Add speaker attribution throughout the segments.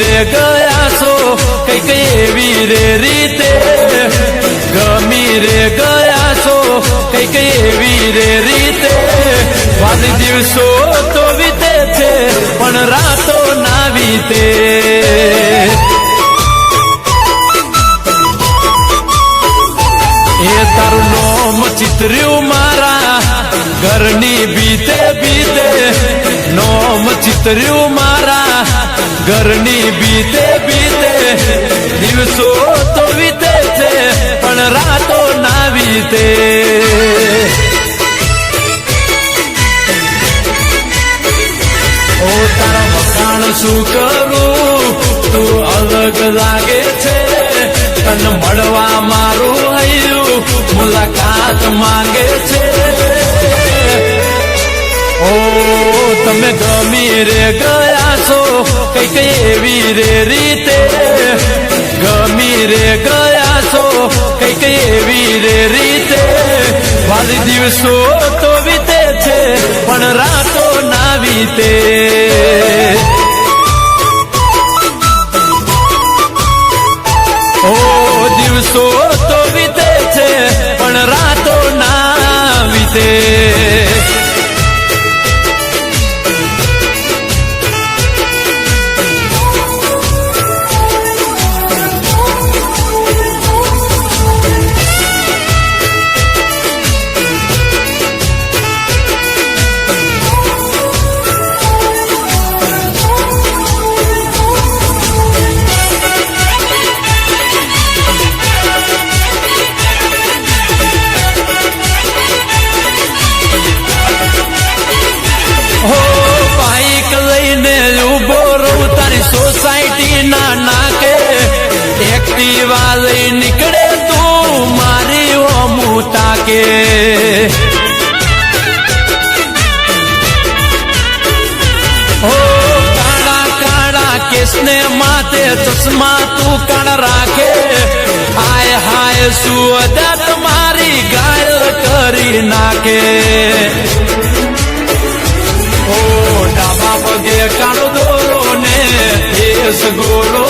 Speaker 1: રે ગયા છો, કંઈક એવી રે રીતે. ગમી રે ગયા છો, કંઈક એવી રે રીતે. વાલી દિવસો તો વીતે છે, પણ રાતો ના વીતે. એ તારું નોમ ચિતર્યું મારા, ઘરની બીતે બીતે. નોમ ચિતર્યું મારા ઘરની બીતે બીતે, દિવસો તો વીતે છે, પણ રાતો ના વીતે. ઓ તારા વખાણ શું કરું? તું અલગ લાગે છે, તને મળવા મારું હૈયું, મુલાકાત માંગે છે. ઓ, તમે ગમી રે ગયા. છો કંઈક એવી રે રીતે ગમી રે ગયા છો કંઈક એવી રે રીતે. વાલી દિવસો તો વીતે છે, પણ રાતો ના વીતે. ઓ, દિવસો તો વીતે છે ઓમું તાકે કેસને માથે ચશ્મા તું કાળ રાખે હાય હાય સુઅદા તમારી ગાયલ કરી નાખે ઓ ડાબા પગે કાળો દોરો ને દેશ ગોરો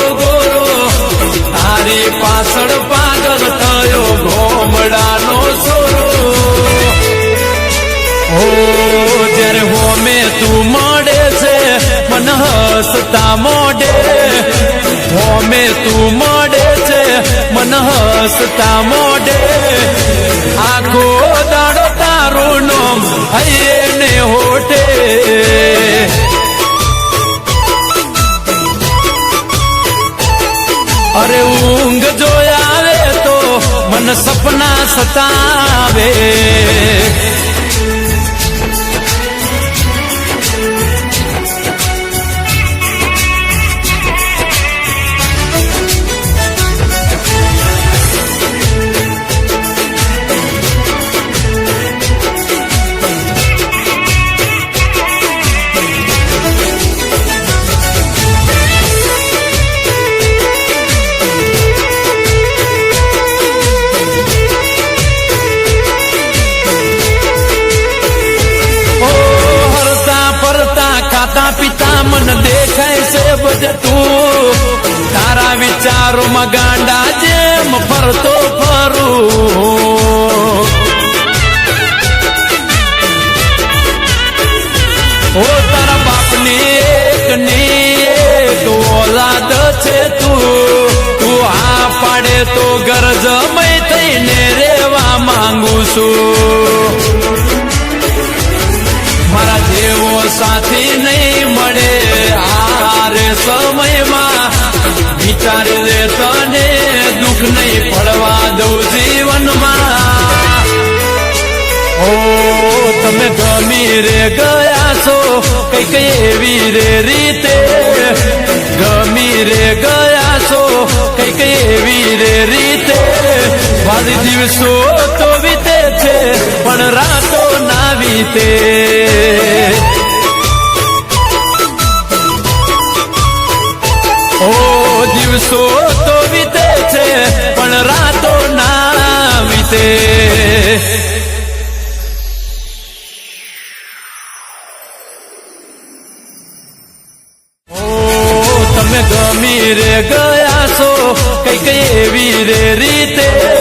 Speaker 1: ઓ જ્યારે હોમે તું મળે છે, મન હસતા મોઢે. હોમે તું મળે છે, મન હસતા મોડે આખો દાડો તારું નામ હૈયે હોઠે. અરે ઊંઘ જો આવે તો મન સપના સતાવે. દેખાય બધું તારા વિચારોમાં ગાંડા જેમ ફરતો ફરું. ઓ તારા બાપની એક ની ઓલાદ છે તું. તું આ પાડે તો ગરજમય થઈને રેવા માંગુ છું. મારા જેવો સાથી નહીં મળે. સમયમાં વિચાર લે તને દુઃખ નહીં પડવા દઉં જીવનમાં. ઓ, તમે ગમી રે ગયા છો, કંઈક એવી રે રીતે. ગમી રે ગયા છો, કંઈક એવી રે રીતે. વાલી દિવસો તો વીતે છે, પણ રાતો ના વીતે. દિવસો તો વીતે છે, પણ રાતો ના વીતે. તમે ગમી રે ગયા છો, કંઈક એવી રે રીતે.